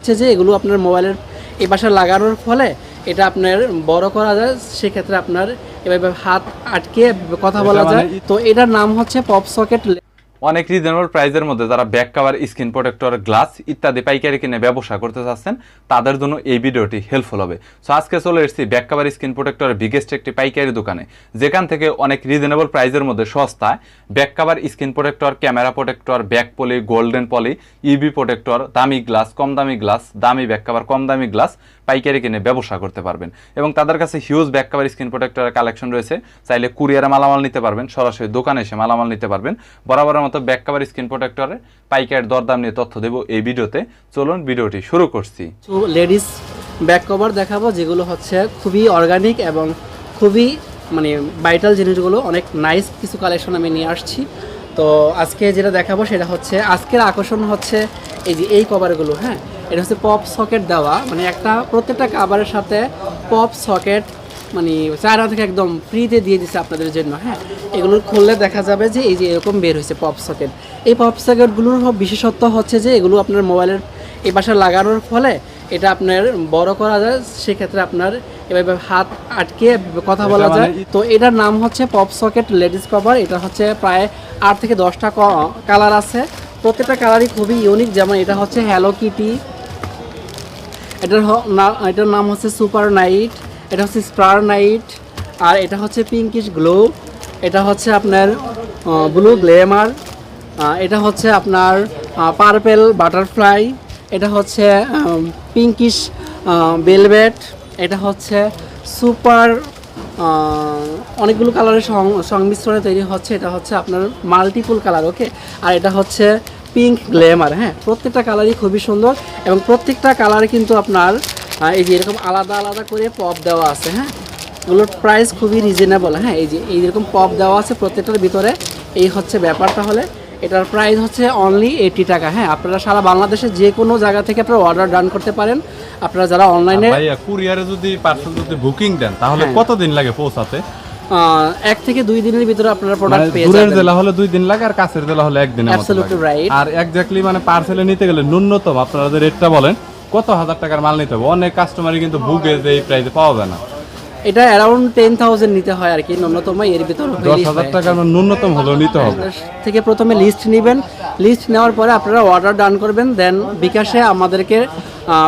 হচ্ছে যে এগুলো আপনার মোবাইলের এ পাশে লাগানোর ফলে এটা আপনার বড় করা যায় সেক্ষেত্রে আপনার এভাবে হাত আটকে কথা বলা যায়। মানে- তো এটার নাম হচ্ছে পপ সকেট অনেক রিজনেবল প্রাইসের মধ্যে যারা back cover screen protector glass ইত্যাদি পাইকারি কিনে ব্যবসা করতে চাচ্ছেন, তাদের জন্য এই ভিডিওটি হেল্পফুল হবে। সো আজকে চলে এসেছি ব্যাক কাভার স্ক্রিন প্রোটেক্টরের বিগেস্ট একটি পাইকারি দোকানে, যেখান থেকে অনেক রিজনেবল প্রাইসের মধ্যে সস্তায় back cover screen protector camera protector back poly golden poly ইবি protector দামি গ্লাস কম দামি গ্লাস দামি ব্যাক কাভার কম দামি গ্লাস পাইকারি কিনে ব্যবসা করতে পারবেন। এবং তাদের কাছে হিউজ ব্যাক কাভার স্ক্রিন প্রোটেক্টরের কালেকশন রয়েছে। চাইলে কুরিয়ারে মালামাল নিতে পারবেন, সরাসরি দোকানে এসে মালামাল নিতে পারবেন। বরাবরের মতো ব্যাক কাভার স্ক্রিন প্রোটেক্টরের পাইকারের দরদাম নিয়ে তথ্য দেবো এই ভিডিওতে। চলুন ভিডিওটি শুরু করছি। লেডিস ব্যাক কভার দেখাবো, যেগুলো হচ্ছে খুবই অর্গানিক এবং খুবই মানে ভাইটাল জিনিসগুলো। অনেক নাইস কিছু কালেকশন আমি নিয়ে আসছি। তো আজকে যেটা দেখাবো সেটা হচ্ছে, আজকের আকর্ষণ হচ্ছে এই যে এই কভারগুলো হ্যাঁ? এটা হচ্ছে পপ সকেট দেওয়া। মানে একটা প্রত্যেকটা কাভারের সাথে পপ সকেট মানে চায়না থেকে একদম ফ্রিতে দিয়ে দিচ্ছে আপনাদের জন্য হ্যাঁ? এগুলো খুললে দেখা যাবে যে এই যে এরকম বের হয়েছে পপ সকেট এই পপ সকেটগুলোর বিশেষত্ব হচ্ছে যে এগুলো আপনার মোবাইলের এই পাশে লাগানোর ফলে এটা আপনার বড় করা যায় সেক্ষেত্রে আপনার এভাবে হাত আটকে কথা বলা মানে যায়। তো এটার নাম হচ্ছে পপ সকেট লেডিস কভার এটা হচ্ছে প্রায় আট থেকে দশটা কালার আছে। প্রত্যেকটা কালারই খুবই ইউনিক যেমন এটা হচ্ছে হ্যালো কিটি এটার এটার নাম হচ্ছে সুপার নাইট, এটা হচ্ছে স্টার নাইট, আর এটা হচ্ছে পিঙ্কিশ গ্লো, এটা হচ্ছে আপনার ব্লু গ্লেমার এটা হচ্ছে আপনার পার্পেল বাটারফ্লাই, এটা হচ্ছে পিঙ্কিশ বেলভেট এটা হচ্ছে সুপার অনেকগুলো কালারের সংমিশ্রণে তৈরি হচ্ছে, এটা হচ্ছে আপনার মাল্টিপুল কালার, ওকে? আর এটা হচ্ছে পিঙ্ক গ্লেমার হ্যাঁ? প্রত্যেকটা কালারই খুবই সুন্দর এবং প্রত্যেকটা কালারে কিন্তু আপনার এই যে এরকম আলাদা আলাদা করে পপ দেওয়া আছে হ্যাঁ? এগুলোর প্রাইস খুবই রিজনেবল হ্যাঁ? এই যে এইরকম পপ দেওয়া আছে প্রত্যেকটার ভিতরে এই হচ্ছে ব্যাপারটা হলে। এটার প্রাইস হচ্ছে অনলি এইটি টাকা হ্যাঁ? আপনারা সারা বাংলাদেশে যে কোনো জায়গা থেকে আপনারা অর্ডার ডান করতে পারেন। আপনারা যারা অনলাইনে কুরিয়ারে যদি পার্সেল যদি বুকিং দেন তাহলে হ্যাঁ। কতদিন লাগে পৌঁছাতে? এক থেকে দুই দিনের ভিতরে আপনারা মানে প্রোডাক্ট পেয়ে দূরের যাবেন। জেলা হলে দুই দিন লাগে আর কাছের জেলা হলে মতো Absolutely লাগে। আর এক্স্যাক্টলি মানে পার্সেলে নিতে গেলে ন্যূনতম আপনারা যে রেটটা বলেন কত হাজার টাকার মাল নিতে হবে? অনেক কাস্টমারই কিন্তু ভুগে যে এই প্রাইসে পাওয়া যায় না। এটা অ্যারাউন্ড টেন থাউজেন্ড নিতে হয় আর কি ন্যূনতম এর ভিতরে দশ হাজার। টাকার ন্যূনতম হলেও নিতে হবে। থেকে প্রথমে লিস্ট নেবেন। লিস্ট নেওয়ার পরে আপনারা অর্ডার ডান করবেন দেন বিকাশে আমাদেরকে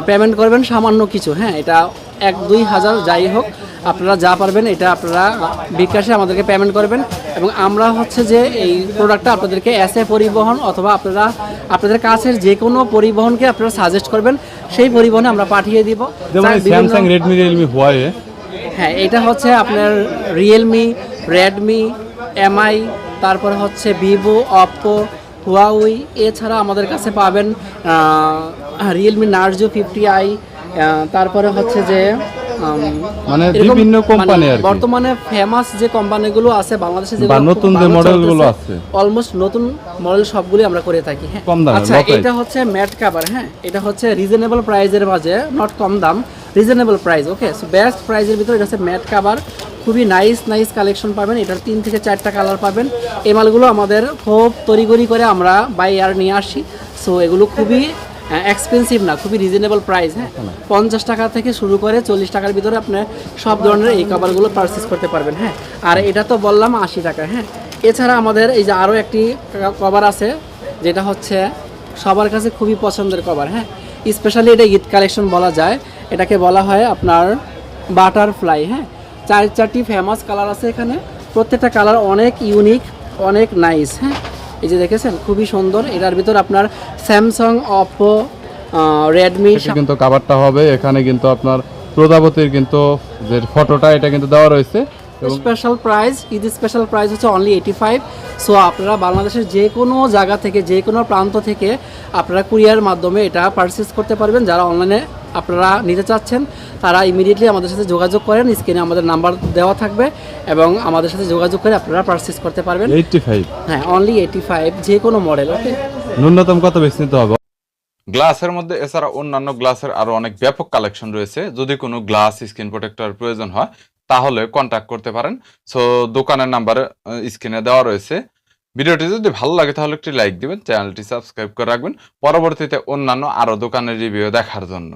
পেমেন্ট করবেন সামান্য কিছু। হ্যাঁ এটা এক দুই হাজার যাই হোক। আপনারা যা পারবেন এটা আপনারা বিকাশে আমাদেরকে পেমেন্ট করবেন। এবং আমরা হচ্ছে যে এই প্রোডাক্টটা আপনাদেরকে এসে পরিবহন অথবা আপনারা আপনাদের কাছের যে কোনো পরিবহনকে আপনারা সাজেস্ট করবেন সেই পরিবহনে আমরা পাঠিয়ে দিব। স্যামসাং রেডমি রিয়েলমি হুয়াওয়ে হ্যাঁ এটা হচ্ছে আপনার রিয়েলমি রেডমি এমআই তারপরে হচ্ছে ভিভো অপ্পো হুয়াউই এছাড়া আমাদের কাছে পাবেন রিয়েলমি নার্জো ফিফটি আই তারপরে হচ্ছে যে মানে বিভিন্ন কোম্পানি আর বর্তমানে ফেমাস যে কোম্পানিগুলো আছে বাংলাদেশে বা নতুন যে মডেলগুলো আছে। অলমোস্ট নতুন মডেল সবগুলি আমরা করে থাকি হ্যাঁ। আচ্ছা এটা হচ্ছে ম্যাট কাভার হ্যাঁ। এটা হচ্ছে রিজনেবল প্রাইজের মাঝে নট কম দাম reasonable price okay so best প্রাইজের ভিতরে এটা হচ্ছে ম্যাট কাভার খুবই নাইস নাইস কালেকশন পাবেন। এটার তিন থেকে চারটা কালার পাবেন। এই মালগুলো আমাদের খুব তড়িগড়ি করে আমরা বাই নিয়ে আসি। সো এগুলো খুবই এক্সপেন্সিভ না খুবই রিজনেবল প্রাইস হ্যাঁ। পঞ্চাশ টাকা থেকে শুরু করে চল্লিশ টাকার ভিতরে আপনি সব ধরনের এই কাভারগুলো পারচেস করতে পারবেন হ্যাঁ। আর এটা তো বললাম আশি টাকা হ্যাঁ। এছাড়া আমাদের এই যে আরও একটি কভার আছে যেটা হচ্ছে সবার কাছে খুবই পছন্দের কভার হ্যাঁ। স্পেশালি এটা ঈদ কালেকশন বলা যায়। এটাকে বলা হয় আপনার বাটারফ্লাই হ্যাঁ। চার চারটি ফেমাস কালার আছে এখানে। প্রত্যেকটা কালার অনেক ইউনিক অনেক নাইস হ্যাঁ। এই যে দেখেছেন খুবই সুন্দর। এটার ভিতর আপনার স্যামসাং অপো রেডমি কিন্তু কাভারটা হবে। এখানে কিন্তু আপনার প্রজাপতির কিন্তু যে ফটোটা এটা কিন্তু দেওয়া রয়েছে। Special price Eid special price হচ্ছে অনলি এইটি ফাইভ সো আপনারা বাংলাদেশের যে কোনো জায়গা থেকে যে কোনো প্রান্ত থেকে আপনারা কুরিয়ার মাধ্যমে এটা পারচেস করতে পারবেন। যারা অনলাইনে আপনারা নিতে চাচ্ছেন তারা ইমিডিয়েটলি আমাদের সাথে যোগাযোগ করেন স্ক্রিনে আমাদের নাম্বার দেওয়া থাকবে এবং আমাদের সাথে যোগাযোগ করে আপনারা পারচেস করতে পারবেন। এইটটি ফাইভ হ্যাঁ অনলি এইটি ফাইভ যে কোনো মডেল ওকে ন্যূনতম কত বেশি নিতে হবে? গ্লাসের মধ্যে এছাড়া অন্যান্য গ্লাসের আরও অনেক ব্যাপক কালেকশন রয়েছে। যদি কোনো গ্লাস স্ক্রিন প্রোটেক্টর প্রয়োজন হয় তাহলে কন্ট্যাক্ট করতে পারেন। সো দোকানের নাম্বার স্ক্রিনে দেওয়া রয়েছে। ভিডিওটি যদি ভালো লাগে তাহলে একটি লাইক দিবেন চ্যানেলটি সাবস্ক্রাইব করে রাখবেন। পরবর্তীতে অন্যান্য আরও দোকানের রিভিউ দেখার জন্য।